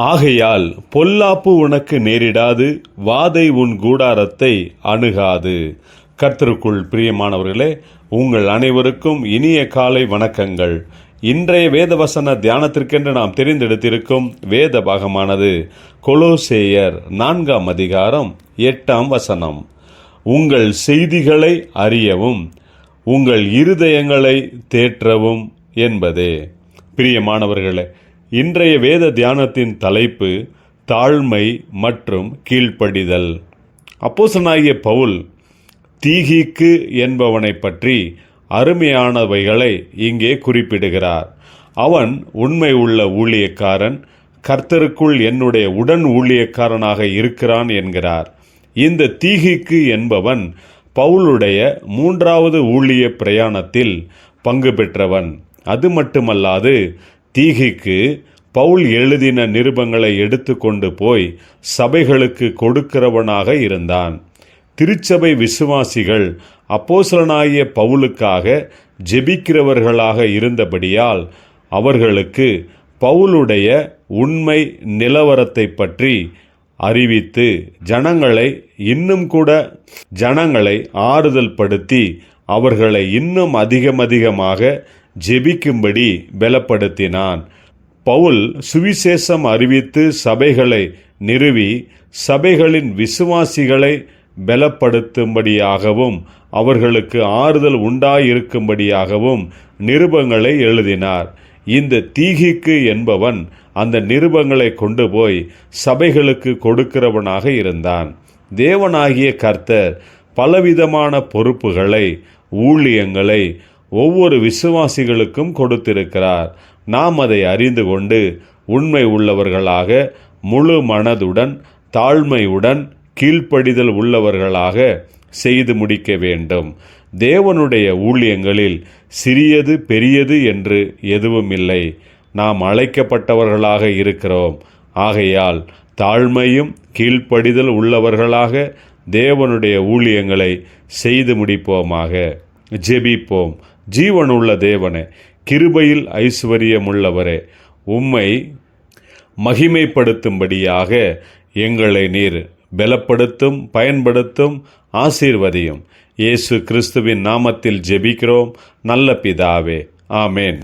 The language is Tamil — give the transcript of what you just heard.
ஆகையால் பொல்லாப்பு உனக்கு நேரிடாது வாதை உன் கூடாரத்தை அணுகாது. கர்த்தருக்குள் பிரியமானவர்களே உங்கள் அனைவருக்கும் இனிய காலை வணக்கங்கள். இன்றைய வேதவசன தியானத்திற்கென்று நாம் தெரிந்தெடுத்திருக்கும் வேத பாகமானது கொலோசேயர் நான்காம் அதிகாரம் எட்டாம் வசனம். உங்கள் செய்திகளை அறியவும் உங்கள் இருதயங்களை தேற்றவும் என்பதே. பிரியமானவர்களே இன்றைய வேத தியானத்தின் தலைப்பு தாழ்மை மற்றும் கீழ்ப்படிதல். அப்போசனாகிய பவுல் தீகிக்கு என்பவனை பற்றி அருமையானவைகளை இங்கே குறிப்பிடுகிறார். அவன் உண்மை உள்ள ஊழியக்காரன் கர்த்தருக்குள் என்னுடைய உடன் ஊழியக்காரனாக இருக்கிறான் என்கிறார். இந்த தீகிக்கு என்பவன் பவுலுடைய மூன்றாவது ஊழிய பிரயாணத்தில் பங்கு பெற்றவன். அது மட்டுமல்லாது தீகிக்கு பவுல் எழுதின நிருபங்களை எடுத்துக்கொண்டு போய் சபைகளுக்கு கொடுக்கிறவனாக இருந்தான். திருச்சபை விசுவாசிகள் அப்போசலனாகிய பவுலுக்காக ஜெபிக்கிறவர்களாக இருந்தபடியால் அவர்களுக்கு பவுலுடைய உண்மை நிலவரத்தை பற்றி அறிவித்து ஜனங்களை இன்னும் கூட ஜனங்களை ஆறுதல் படுத்தி அவர்களை இன்னும் அதிகம் அதிகமாக ஜெபிக்கும்படி பலப்படுத்தினான். பவுல் சுவிசேஷம் அறிவித்து சபைகளை நிறுவி சபைகளின் விசுவாசிகளை பலப்படுத்தும்படியாகவும் அவர்களுக்கு ஆறுதல் உண்டாயிருக்கும்படியாகவும் நிருபங்களை எழுதினார். இந்த தீகிக்கு என்பவன் அந்த நிருபங்களை கொண்டு போய் சபைகளுக்கு கொடுக்கிறவனாக இருந்தான். தேவனாகிய கர்த்தர் பலவிதமான பொறுப்புகளை ஊழியங்களை ஒவ்வொரு விசுவாசிகளுக்கும் கொடுத்திருக்கிறார். நாம் அதை அறிந்து கொண்டு உண்மை உள்ளவர்களாக முழு மனதுடன் தாழ்மையுடன் கீழ்ப்படிதல் உள்ளவர்களாக செய்து முடிக்க வேண்டும். தேவனுடைய ஊழியங்களில் சிறியது பெரியது என்று எதுவும் இல்லை. நாம் அழைக்கப்பட்டவர்களாக இருக்கிறோம். ஆகையால் தாழ்மையும் கீழ்ப்படிதல் உள்ளவர்களாக தேவனுடைய ஊழியங்களை செய்து முடிப்போமாக. ஜெபிப்போம். ஜீவனுள்ள தேவனே கிருபையில் ஐஸ்வர்யமுள்ளவரே உம்மை மகிமைப்படுத்தும்படியாக எங்களை நீர் பலப்படுத்தும் பயன்படுத்தும் ஆசீர்வதியும். இயேசு கிறிஸ்துவின் நாமத்தில் ஜெபிக்கிறோம். நல்ல பிதாவே ஆமேன்.